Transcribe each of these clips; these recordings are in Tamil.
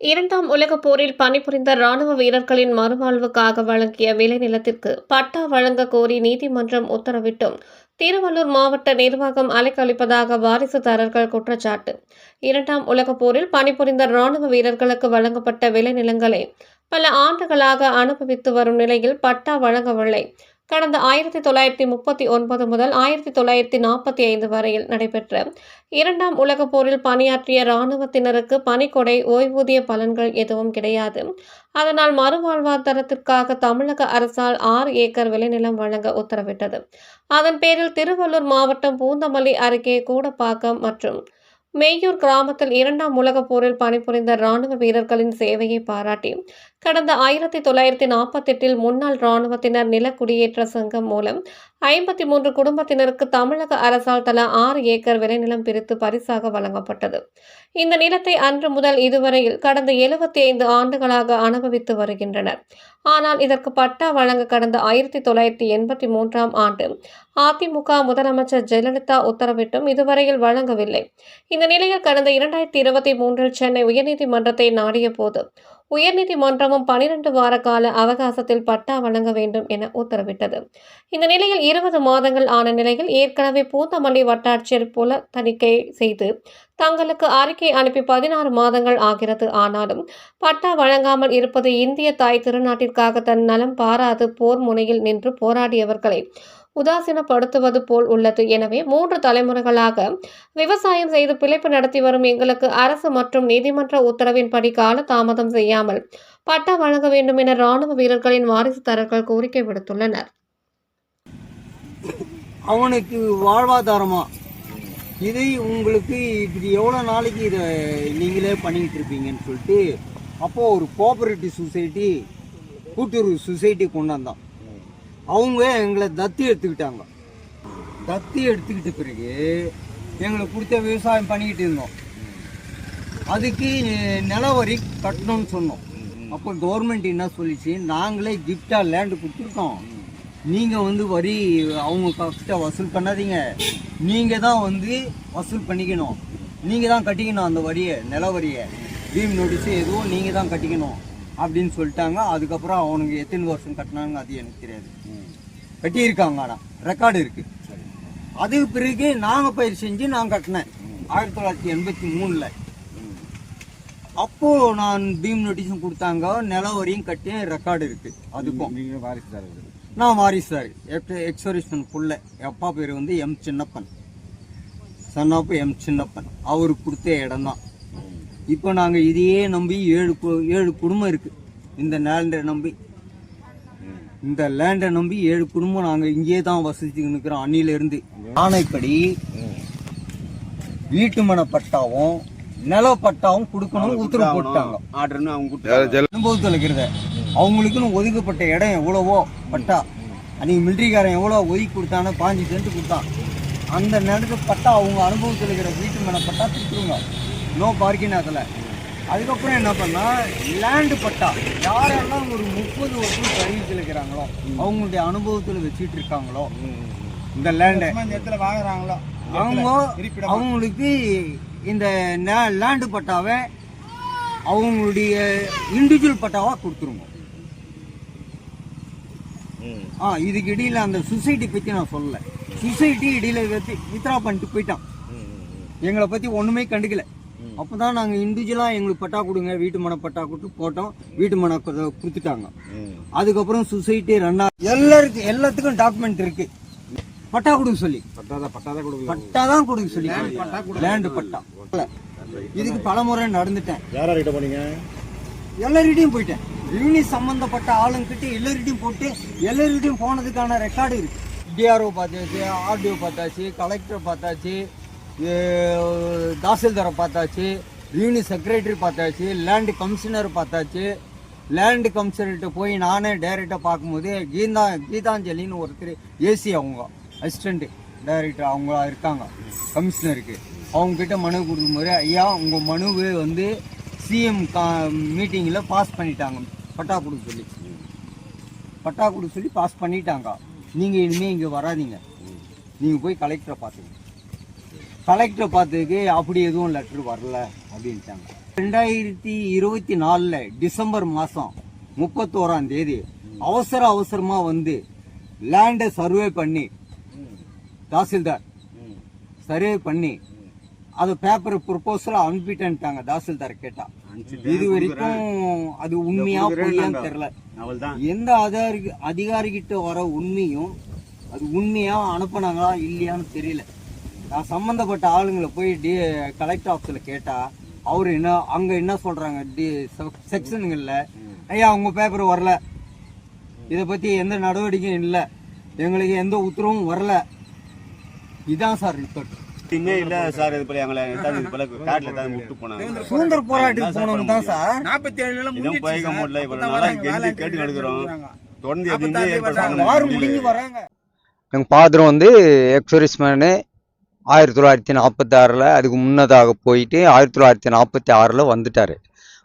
இரண்டாம் உலகப் போரில் பணிபுரிந்த ராணுவ வீரர்களின் மறுவாழ்வுக்காக வழங்கிய விளைநிலத்திற்கு பட்டா வழங்க கோரி நீதிமன்றம் உத்தரவிட்டும். திருவள்ளூர் மாவட்ட நிர்வாகம் அலைக்கழிப்பதாக வாரிசுதாரர்கள் குற்றச்சாட்டு. இரண்டாம் உலகப் போரில் பணிபுரிந்த ராணுவ வீரர்களுக்கு வழங்கப்பட்ட விளைநிலங்களை பல ஆண்டுகளாக அனுபவித்து வரும் நிலையில் பட்டா வழங்கவில்லை. கடந்த ஆயிரத்தி தொள்ளாயிரத்தி முப்பத்தி ஒன்பது முதல் ஆயிரத்தி தொள்ளாயிரத்தி நாற்பத்தி ஐந்து வரையில் நடைபெற்ற இரண்டாம் உலகப் போரில் பணியாற்றிய இராணுவத்தினருக்கு பணிக்கொடை ஓய்வூதிய பலன்கள் எதுவும் கிடையாது. அதனால் மறுவாழ்வாதாரத்திற்காக தமிழக அரசால் ஆறு ஏக்கர் விளைநிலம் வழங்க உத்தரவிட்டது. அதன் பேரில் திருவள்ளூர் மாவட்டம் பூந்தமல்லி அருகே கூடப்பாக்கம் மற்றும் மேயூர் கிராமத்தில் இரண்டாம் உலகப் போரில் பணிபுரிந்த ராணுவ வீரர்களின் சேவையை பாராட்டி கடந்த ஆயிரத்தி தொள்ளாயிரத்தி நாற்பத்தெட்டில் முன்னாள் இராணுவத்தினர் நிலக்குடியேற்ற சங்கம் மூலம் ஐம்பத்தி மூன்று குடும்பத்தினருக்கு தமிழக அரசால் தலா ஆறு ஏக்கர் விளைநிலம் பிரித்து பரிசாக வழங்கப்பட்டது. இந்த நிலத்தை அன்று முதல் இதுவரையில் கடந்த எழுபத்தி ஐந்து ஆண்டுகளாக அனுபவித்து வருகின்றனர். ஆனால் இதற்கு பட்டா வழங்க கடந்த ஆயிரத்தி தொள்ளாயிரத்தி எண்பத்தி மூன்றாம் ஆண்டு அதிமுக முதலமைச்சர் ஜெயலலிதா உத்தரவிட்டும் இதுவரையில் வழங்கவில்லை. இந்த நிலையில் கடந்த இரண்டாயிரத்தி இருபத்தி மூன்றில் சென்னை உயர்நீதிமன்றத்தை நாடிய போது உயர்நீதிமன்றமும் பனிரெண்டு வார கால அவகாசத்தில் பட்டா வழங்க வேண்டும் என உத்தரவிட்டது. இந்த நிலையில் இருபது மாதங்கள் ஆன நிலையில் ஏற்கனவே பூந்தமல்லி வட்டாட்சியர் புல தணிக்கை செய்து தங்களுக்கு அறிக்கை அனுப்பி பதினாறு மாதங்கள் ஆகிறது. ஆனாலும் பட்டா வழங்காமல் இருப்பது இந்திய தாய் திருநாட்டிற்காக தன் நலம் பாராது போர் முனையில் நின்று போராடியவர்களை உதாசீனப்படுத்துவது போல் உள்ளது. எனவே மூன்று தலைமுறைகளாக விவசாயம் செய்து பிழைப்பு நடத்தி வரும் எங்களுக்கு அரசு மற்றும் நீதிமன்ற உத்தரவின்படி கால தாமதம் செய்யாமல் பட்டா வழங்க வேண்டும் என ராணுவ வீரர்களின் வாரிசுதாரர்கள் கோரிக்கை விடுத்துள்ளனர். அவனுக்கு வாழ்வாதாரமா? இதை உங்களுக்கு இப்படி எவ்வளோ நாளைக்கு இதை நீங்களே பண்ணிக்கிட்டு இருப்பீங்கன்னு சொல்லிட்டு அப்போது ஒரு கோஆபரேட்டிவ் சொசைட்டி கூட்டுறவு சொசைட்டி கொண்டாந்தான் அவங்க எங்களை தத்து எடுத்துக்கிட்டாங்க. தத்து எடுத்துக்கிட்ட பிறகு எங்களுக்கு கொடுத்த விவசாயம் பண்ணிக்கிட்டு இருந்தோம். அதுக்கு நிலவரி கட்டணும்னு சொன்னோம். அப்போ கவர்மெண்ட் என்ன சொல்லிச்சு? நாங்களே கிஃப்டாக லேண்டு கொடுத்துருக்கோம். நீங்கள் வந்து வரி அவங்க கிட்ட வசூல் பண்ணாதீங்க. நீங்கள் தான் வந்து வசூல் பண்ணிக்கணும். நீங்கள் தான் கட்டிக்கணும் அந்த வரியை நில வரியை பீம் நோட்டீஸு எதுவும் நீங்கள் தான் கட்டிக்கணும். அப்படின்னு சொல்லிட்டாங்க. அதுக்கப்புறம் அவனுக்கு எத்தனை வருஷம் கட்டினாங்க அது எனக்கு தெரியாது. கட்டியிருக்காங்க ஆனால் ரெக்கார்டு இருக்கு. அதுக்கு பிறகு நாங்கள் பயிர் செஞ்சு நான் கட்டினேன். ஆயிரத்தி தொள்ளாயிரத்தி எண்பத்தி மூணில். அப்போ நான் பீம் நோட்டீஸும் கொடுத்தாங்க. நில வரியும் கட்டி ரெக்கார்டு இருக்கு. அதுக்கும். நான் வாரிசு சார். எக்ஸோரிஷன் புள்ள என் அப்பா பேர் வந்து எம் சின்னப்பன். சன்னாப்பு எம் சின்னப்பன். அவருக்கு கொடுத்த இடம் தான் இப்போ நாங்கள் இதையே நம்பி ஏழு கு- ஏழு குடும்பம் இருக்கு. இந்த லேண்டை நம்பி. இந்த லேண்டை நம்பி ஏழு குடும்பம் நாங்கள் இங்கேயே தான் வசிச்சுக்கிட்டு இருக்கிறோம் அன்னியிலிருந்து ஆணைப்படி வீட்டு மன பட்டாவும் நில பட்டாவும் கொடுக்கணும் உத்தரவு போட்டாங்க ஆர்டர்னு அவங்க அனுபவத்தில் இருக்கிறத அவங்களுக்குன்னு ஒதுக்கப்பட்ட இடம் எவ்வளவோ பட்டா. அன்னைக்கு மிலிட்ரிக்காரன் எவ்வளோ ஒதுக்கி கொடுத்தானோ பாஞ்சு சென்ட் கொடுத்தான். அந்த நேரத்து பட்டா அவங்க அனுபவத்தில் இருக்கிற வீட்டு மேலே பட்டா கொடுத்துருங்க. நோ பார்க்கிங் அதில் அதுக்கப்புறம் என்ன பண்ணா லேண்டு பட்டா யாரெல்லாம் ஒரு முப்பது வருஷம் சர்வீஸில் இருக்கிறாங்களோ அவங்களுடைய அனுபவத்தில் வச்சுட்டு இருக்காங்களோ இந்த லேண்டை இடத்துல வாங்குறாங்களோ அவங்க அவங்களுக்கு இந்த லேண்டு பட்டாவை அவங்களுடைய இண்டிவிஜுவல் பட்டாவா கொடுத்துருங்க. ஆ இதுக்கு இடையில அந்த சொசைட்டி பத்தி நான் சொல்லல. சொசைட்டி இடையில வித்ரா பண்ணிட்டு போயிட்டான். எங்களை பத்தி ஒண்ணுமே கண்டுக்கல. அப்பதான் நாங்க இண்டிவிஜுவலா எங்களுக்கு பட்டா கொடுங்க வீட்டு மன பட்டா கொடுத்து போட்டோம் வீட்டு மன கொடுத்துட்டாங்க. அதுக்கப்புறம் சொசைட்டி ரன் எல்லாருக்கும் எல்லாத்துக்கும் டாக்குமெண்ட் இருக்கு. பட்டா கொடுக்க சொல்லி. பட்டா தான் கொடுக்க சொல்லி. லேண்டு பட்டா இதுக்கு பல முறை நடந்துட்டேன். யார் யார்கிட்ட போனீங்க? எல்லார்கிட்டையும் போயிட்டேன். ரெவன்யூ சம்பந்தப்பட்ட ஆளுங்கிட்ட எல்லார்கிட்டையும் போட்டு எல்லார்கிட்டையும் போனதுக்கான ரெக்கார்டு இருக்கு. டிஆர்ஓ பார்த்தாச்சு ஆர்டிஓ பார்த்தாச்சு கலெக்டர் பார்த்தாச்சு தாசில்தாரை பார்த்தாச்சு யூனி செக்ரட்டரி பார்த்தாச்சு லேண்டு கமிஷனர் பார்த்தாச்சு. லேண்டு கமிஷனர்கிட்ட போய் நானே டைரெக்டாக பார்க்கும்போது கீதா கீதாஞ்சலின்னு ஒருத்தர் ஏசி அவங்க அசிஸ்டண்ட்டு டைரக்டர் அவங்க இருக்காங்க கமிஷனருக்கு. அவங்கக்கிட்ட மனு கொடுக்கும்போது ஐயா உங்கள் மனுவை வந்து சிஎம் கா மீட்டிங்கில் பாஸ் பண்ணிட்டாங்க பட்டா கொடுக்க சொல்லி. பட்டா கொடுக்க சொல்லி பாஸ் பண்ணிட்டாங்க. நீங்கள் இனிமேல் இங்கே வராதீங்க. நீங்கள் போய் கலெக்டரை பார்த்துங்க கலெக்டரை பார்த்ததுக்கு அப்படி எதுவும் லெட்டர் வரல அப்படின்ட்டாங்க. ரெண்டாயிரத்தி இருபத்தி நாலில் டிசம்பர் மாதம் முப்பத்தோராம் தேதி அவசர அவசரமாக வந்து லேண்டை சர்வே பண்ணி தாசில்தார் சர்வே பண்ணி அது பேப்பர் ப்ரொபோசல் அனுப்பிட்டேன்ட்டாங்க தாசில்தார் கேட்டா. இது வரைக்கும் அது உண்மையா பொய்யான்னு தெரியல எந்த அதிகாரி அதிகாரிகிட்ட வர உண்மையும் அது உண்மையா அனுப்புனாங்களா இல்லையான்னு தெரியல. நான் சம்பந்தப்பட்ட ஆளுங்களை போய் டி கலெக்டர் ஆஃபீஸில் கேட்டா அவர் என்ன அங்க என்ன சொல்றாங்க டி செக்ஷனுங்கள்ல ஐயா உங்க பேப்பர் வரல. இதை பத்தி எந்த நடவடிக்கையும் இல்லை. எங்களுக்கு எந்த உத்தரவும் வரல. இதான் சார் ரிப்போர்ட் இல்ல சார் இது போல எங்களை எடுத்தாந்து இது போல காட்டுல தான் விட்டு போனாங்க. சுதந்திர போராட்டத்துக்கு போனவங்க தான் சார். நாற்பத்தி ஏழு நிலம் இதுவும் பழக முடியல இவ்வளவு நாளா கெஞ்சி கேட்டு எடுக்கிறோம் தொடர்ந்து எதுவுமே முடிஞ்சு வராங்க. எங்கள் ஃபாதர் வந்து எக்ஸரிஸ்மேனு ஆயிரத்தி தொள்ளாயிரத்தி நாற்பத்தாறில் அதுக்கு முன்னதாக போயிட்டு ஆயிரத்தி தொள்ளாயிரத்தி நாற்பத்தி ஆறில் வந்துட்டார்.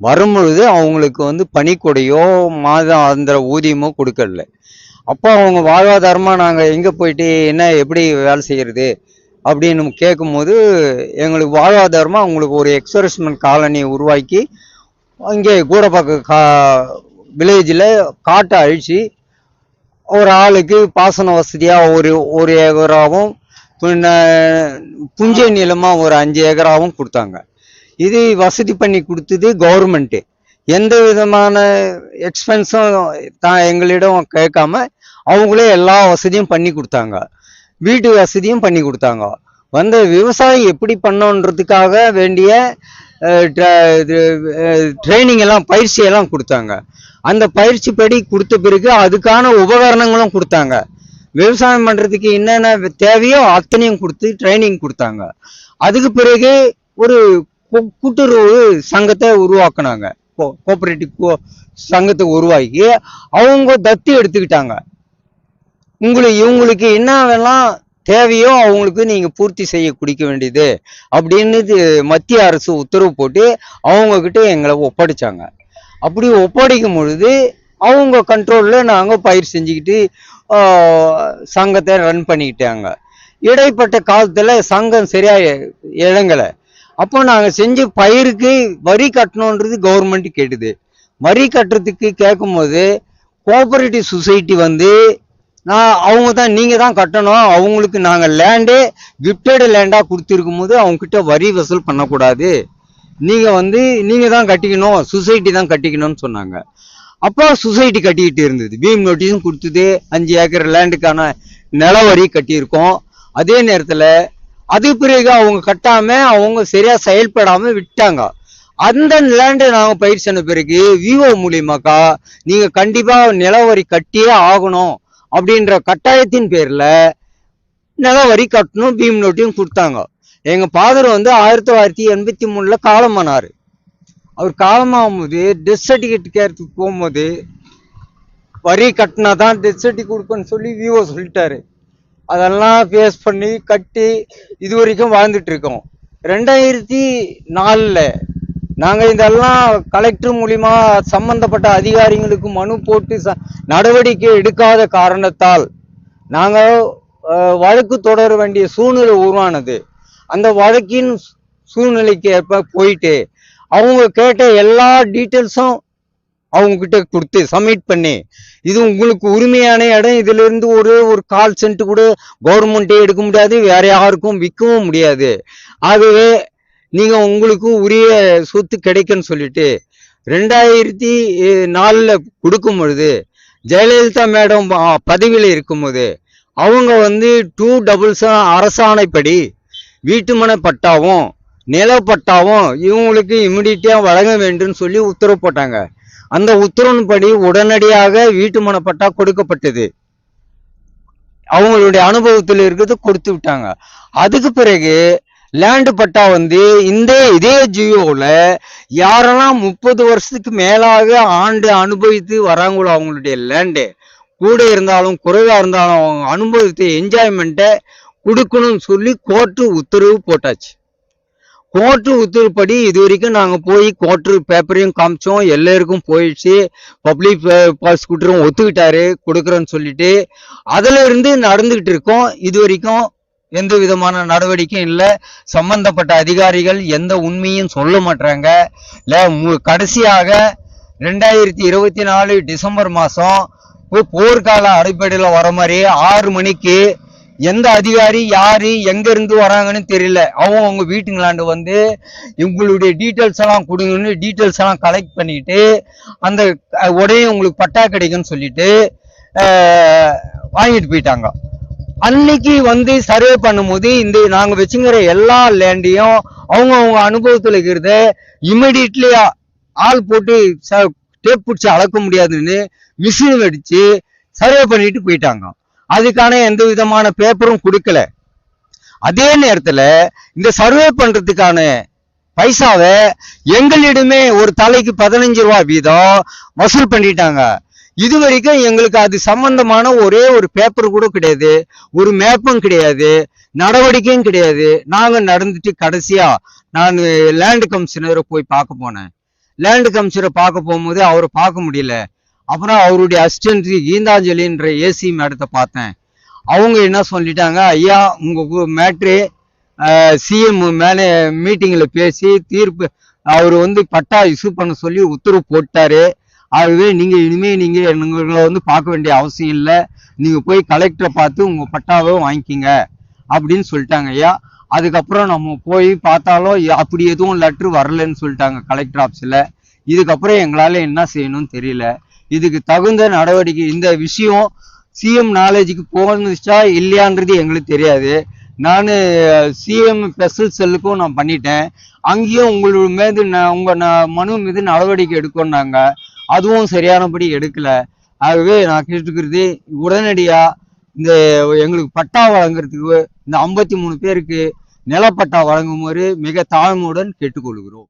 வரும்பொழுது அவங்களுக்கு வந்து பணிக்கொடையோ மாதாந்திர ஊதியமோ கொடுக்கல. அப்போ அவங்க வாழ்வாதாரமாக நாங்கள் எங்கே போயிட்டு என்ன எப்படி வேலை செய்கிறது அப்படின்னு கேட்கும்போது எங்களுக்கு வாழ்வாதாரமாக அவங்களுக்கு ஒரு எக்ஸரிஸ்மெண்ட் காலனியை உருவாக்கி அங்கே கூடப்பாக்க கா வில்லேஜில் காட்டை அழித்து ஒரு ஆளுக்கு பாசன வசதியாக ஒரு ஒரு ஏக்கராவும் புஞ்சை நிலமாக ஒரு அஞ்சு ஏக்கராவும் கொடுத்தாங்க. இது வசதி பண்ணி கொடுத்தது கவர்மெண்ட்டு எந்த விதமான எக்ஸ்பென்ஸும் தான் எங்களிடம் கேட்காம அவங்களே எல்லா வசதியும் பண்ணி கொடுத்தாங்க. வீட்டு வசதியும் பண்ணி கொடுத்தாங்க. வந்த விவசாயம் எப்படி பண்ணோன்றதுக்காக வேண்டிய ட்ரைனிங் எல்லாம் பயிற்சி எல்லாம் கொடுத்தாங்க. அந்த பயிற்சி படி கொடுத்த பிறகு அதுக்கான உபகரணங்களும் கொடுத்தாங்க. விவசாயம் பண்றதுக்கு என்னென்ன தேவையோ அத்தனையும் கொடுத்து ட்ரைனிங் கொடுத்தாங்க. அதுக்கு பிறகு ஒரு கூட்டுறவு சங்கத்தை உருவாக்குனாங்க. கோஆபரேட்டிவ் சங்கத்தை உருவாக்கி அவங்க தத்து எடுத்துக்கிட்டாங்க. உங்களுக்கு இவங்களுக்கு என்னவெல்லாம் தேவையோ அவங்களுக்கு நீங்க பூர்த்தி செய்ய குடிக்க வேண்டியது அப்படின்னு மத்திய அரசு உத்தரவு போட்டு அவங்க கிட்ட எங்களை ஒப்படைச்சாங்க. அப்படி ஒப்படைக்கும் பொழுது அவங்க கண்ட்ரோல்ல நாங்க பயிர் செஞ்சுக்கிட்டு சங்கத்தை ரன் பண்ணிக்கிட்டாங்க. இடைப்பட்ட காலத்தில் சங்கம் சரியாக இழங்கலை. அப்போ நாங்கள் செஞ்ச பயிருக்கு வரி கட்டணுன்றது கவர்மெண்ட் கேட்டுது. வரி கட்டுறதுக்கு கேட்கும்போது கோஆபரேட்டிவ் சொசைட்டி வந்து நான் அவங்க தான் நீங்கள் தான் கட்டணும். அவங்களுக்கு நாங்கள் லேண்டே கிஃப்டடு லேண்டாக கொடுத்துருக்கும் போது அவங்கக்கிட்ட வரி வசூல் பண்ணக்கூடாது. நீங்கள் வந்து நீங்கள் தான் கட்டிக்கணும். சொசைட்டி தான் கட்டிக்கணும்னு சொன்னாங்க. அப்போ சொசைட்டி கட்டிக்கிட்டு இருந்தது. பீம் நோட்டீஸும் கொடுத்தது. அஞ்சு ஏக்கர் லேண்டுக்கான நில வரி கட்டியிருக்கோம். அதே நேரத்தில் அது பிறகு அவங்க கட்டாம அவங்க சரியா செயல்படாம விட்டாங்க. அந்த லேண்டை நாங்கள் பயிர் சொன்ன பிறகு விவோ மூலியமாக்கா நீங்க கண்டிப்பா நிலவரி கட்டியே ஆகணும் அப்படின்ற கட்டாயத்தின் பேர்ல நிலவரி கட்டணும் பீம் நோட்டியும் கொடுத்தாங்க. எங்க ஃபாதர் வந்து ஆயிரத்தி தொள்ளாயிரத்தி எண்பத்தி மூணுல காலமானாரு. அவர் காலமாகும்போது டெத் சர்டிஃபிகேட் கேறதுக்கு போகும்போது வரி கட்டினா தான் டெத் சர்டிஃபிகேட் கொடுப்பேன்னு சொல்லி விவோ சொல்லிட்டாரு. அதெல்லாம் ஃபேஸ் பண்ணி கட்டி இது வரைக்கும் வாழ்ந்துட்டு இருக்கோம். ரெண்டாயிரத்தி நாலில் நாங்கள் இதெல்லாம் கலெக்டர் மூலிமா சம்பந்தப்பட்ட அதிகாரிகளுக்கு மனு போட்டு ச நடவடிக்கை எடுக்காத காரணத்தால் நாங்கள் வழக்கு தொடர வேண்டிய சூழ்நிலை உருவானது. அந்த வழக்கின் சூழ்நிலைக்கு ஏற்ப போயிட்டு அவங்க கேட்ட எல்லா டீட்டெயில்ஸும் அவங்கக்கிட்ட கொடுத்து சப்மிட் பண்ணி இது உங்களுக்கு உரிமையான இடம் இதிலிருந்து ஒரு ஒரு கால் சென்ட் கூட கவர்மெண்ட்டே எடுக்க முடியாது வேற யாருக்கும் விற்கவும் முடியாது. ஆகவே நீங்கள் உங்களுக்கு உரிய சொத்து கிடைக்குன்னு சொல்லிட்டு ரெண்டாயிரத்தி நாலில் கொடுக்கும் பொழுது ஜெயலலிதா மேடம் பதவியில் இருக்கும்போது அவங்க வந்து டூ டபுள்ஸ் அரசாணைப்படி வீட்டுமனை பட்டாவும் நிலப்பட்டாவும் இவங்களுக்கு இமிடியட்டா வழங்க வேண்டும் சொல்லி உத்தரவு போட்டாங்க. அந்த உத்தரவின்படி உடனடியாக வீட்டு மனப்பட்டா கொடுக்கப்பட்டது. அவங்களுடைய அனுபவத்தில் இருக்கிறது கொடுத்து விட்டாங்க. அதுக்கு பிறகு லேண்டு பட்டா வந்து இந்த இதே ஜியோவில் யாரெல்லாம் முப்பது வருஷத்துக்கு மேலாக ஆண்டு அனுபவித்து வராங்களோ அவங்களுடைய லேண்டு கூட இருந்தாலும் குறைவாக இருந்தாலும் அவங்க அனுபவத்தை என்ஜாய்மெண்ட்டை கொடுக்கணும்னு சொல்லி கோர்ட்டு உத்தரவு போட்டாச்சு. கோர்ட்டு உத்தரவுப்படி இது வரைக்கும் நாங்கள் போய் கோர்ட்டு பேப்பரையும் காமிச்சோம். எல்லாருக்கும் போயிடுச்சு. பப்ளிக் ப்ராசிக்யூட்டரும் ஒத்துக்கிட்டாரு. கொடுக்குறேன்னு சொல்லிட்டு அதில் இருந்து நடந்துக்கிட்டு இருக்கோம். இது வரைக்கும் எந்த விதமான நடவடிக்கையும் இல்லை. சம்பந்தப்பட்ட அதிகாரிகள் எந்த உண்மையும் சொல்ல மாட்டாங்க இல்லை மு- கடைசியாக ரெண்டாயிரத்தி இருபத்தி நாலு டிசம்பர் மாதம் போர்க்கால அடிப்படையில் வர மாதிரி ஆறு மணிக்கு எந்த அதிகாரி யாரு எங்க இருந்து வராங்கன்னு தெரியல. அவங்க அவங்க வீட்டுங்களாண்டு வந்து உங்களுடைய டீட்டெயில்ஸ் எல்லாம் கொடுங்கன்னு டீட்டெயில்ஸ் எல்லாம் கலெக்ட் பண்ணிட்டு அந்த உடனே உங்களுக்கு பட்டா கிடைக்கும்னு சொல்லிட்டு வாங்கிட்டு போயிட்டாங்க. அன்னைக்கு வந்து சர்வே பண்ணும்போது இந்த நாங்க வச்சுங்கிற எல்லா லேண்டையும் அவங்க அவங்க அனுபவத்துல இருக்கிறத இமிடியட்லி ஆள் போட்டு டேப் பிடிச்சி அளக்க முடியாதுன்னு மிஷின் வெடிச்சு சர்வே பண்ணிட்டு போயிட்டாங்க. அதுக்கான எந்த விதமான பேப்பரும் கொடுக்கல. அதே நேரத்தில் இந்த சர்வே பண்ணுறதுக்கான பைசாவை எங்களிடமே ஒரு தலைக்கு பதினஞ்சு ரூபா வீதம் வசூல் பண்ணிட்டாங்க. இது வரைக்கும் எங்களுக்கு அது சம்பந்தமான ஒரே ஒரு பேப்பர் கூட கிடையாது. ஒரு மேப்பும் கிடையாது. நடவடிக்கையும் கிடையாது. நாங்கள் நடந்துட்டு கடைசியாக நான் லேண்டு கமிஷனரை போய் பார்க்க போனேன். லேண்டு கமிஷனரை பார்க்க போகும்போது அவரை பார்க்க முடியல. அப்புறம் அவருடைய அசிஸ்டன்ட் கீதாஞ்சலின்ற ஏசி மேடத்தை பார்த்தேன். அவங்க என்ன சொல்லிட்டாங்க ஐயா உங்கள் மேட்ரு சிஎம் மேலே மீட்டிங்கில் பேசி தீர்ப்பு அவர் வந்து பட்டா இஷ்யூ பண்ண சொல்லி உத்தரவு போட்டாரு. ஆகவே நீங்கள் இனிமேல் நீங்கள் எங்களை வந்து பார்க்க வேண்டிய அவசியம் இல்லை. நீங்கள் போய் கலெக்டரை பார்த்து உங்கள் பட்டாவை வாங்கிக்கிங்க அப்படின்னு சொல்லிட்டாங்க ஐயா. அதுக்கப்புறம் நம்ம போய் பார்த்தாலும் அப்படி எதுவும் லெட்ரு வரலன்னு சொல்லிட்டாங்க கலெக்டர் ஆஃபீஸில் இதுக்கப்புறம் எங்களால் என்ன செய்யணும்னு தெரியல. இதுக்கு தகுந்த நடவடிக்கை இந்த விஷயம் சிஎம் நாலேஜுக்கு போனுச்சா இல்லையான்றது எங்களுக்கு தெரியாது. நான் சிஎம் ஸ்பெஷல் செல்லுக்கும் நான் பண்ணிட்டேன். அங்கேயும் உங்களோட மீது நான் உங்கள் நான் மனு மீது நடவடிக்கை எடுக்கணுன்னாங்க அதுவும் சரியானபடி எடுக்கல. ஆகவே நான் கேட்டுக்கிறது உடனடியாக இந்த எங்களுக்கு பட்டா வழங்குறதுக்கு இந்த ஐம்பத்தி மூணு பேருக்கு நிலப்பட்டா வழங்குமாறு மிக தாழ்மையுடன் கேட்டுக்கொள்கிறோம்.